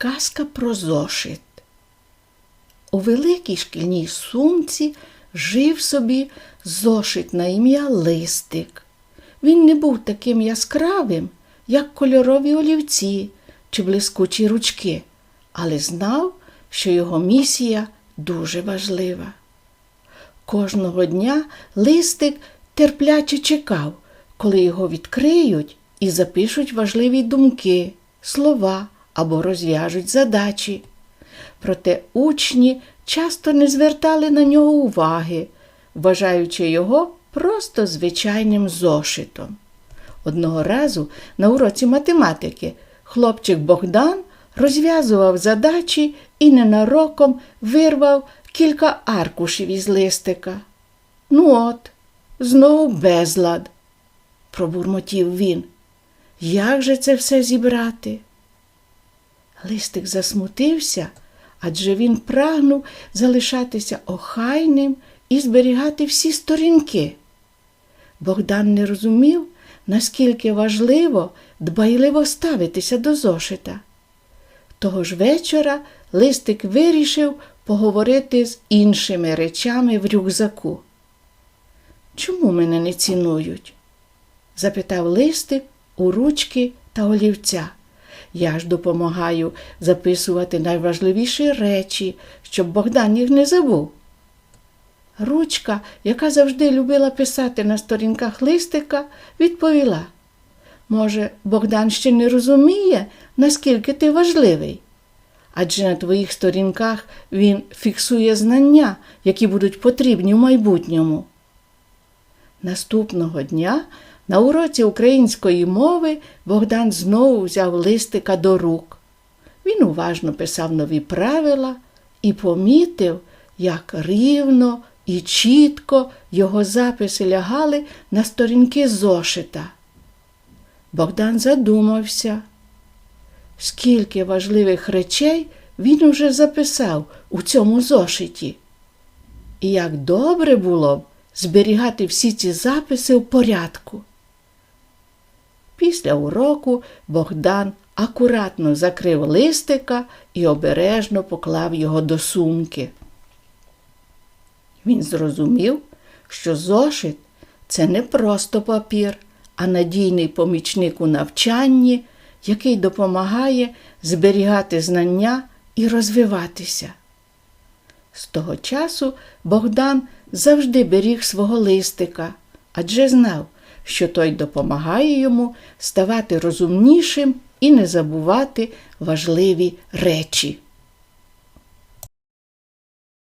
Казка про зошит. У великій шкільній сумці жив собі зошит на ім'я Листик. Він не був таким яскравим, як кольорові олівці чи блискучі ручки, але знав, що його місія дуже важлива. Кожного дня листик терпляче чекав, коли його відкриють і запишуть важливі думки, слова або розв'яжуть задачі. Проте учні часто не звертали на нього уваги, вважаючи його просто звичайним зошитом. Одного разу на уроці математики хлопчик Богдан розв'язував задачі і ненароком вирвав кілька аркушів із листика. Ну от, знову безлад, пробурмотів він. Як же це все зібрати? Листик засмутився, адже він прагнув залишатися охайним і зберігати всі сторінки. Богдан не розумів, наскільки важливо дбайливо ставитися до зошита. Того ж вечора листик вирішив поговорити з іншими речами в рюкзаку. Чому мене не цінують? запитав листик у ручки та олівця. Я ж допомагаю записувати найважливіші речі, щоб Богдан їх не забув. Ручка, яка завжди любила писати на сторінках листика, відповіла Може, Богдан ще не розуміє, наскільки ти важливий? Адже на твоїх сторінках він фіксує знання, які будуть потрібні в майбутньому. Наступного дня на уроці української мови Богдан знову взяв листика до рук. Він уважно писав нові правила і помітив, як рівно і чітко його записи лягали на сторінки зошита. Богдан задумався, скільки важливих речей він уже записав у цьому зошиті. І як добре було б зберігати всі ці записи в порядку. Після уроку Богдан акуратно закрив листика і обережно поклав його до сумки. Він зрозумів, що зошит це не просто папір, а надійний помічник у навчанні, який допомагає зберігати знання і розвиватися. З того часу Богдан завжди беріг свого листика, адже знав, що той допомагає йому ставати розумнішим і не забувати важливі речі.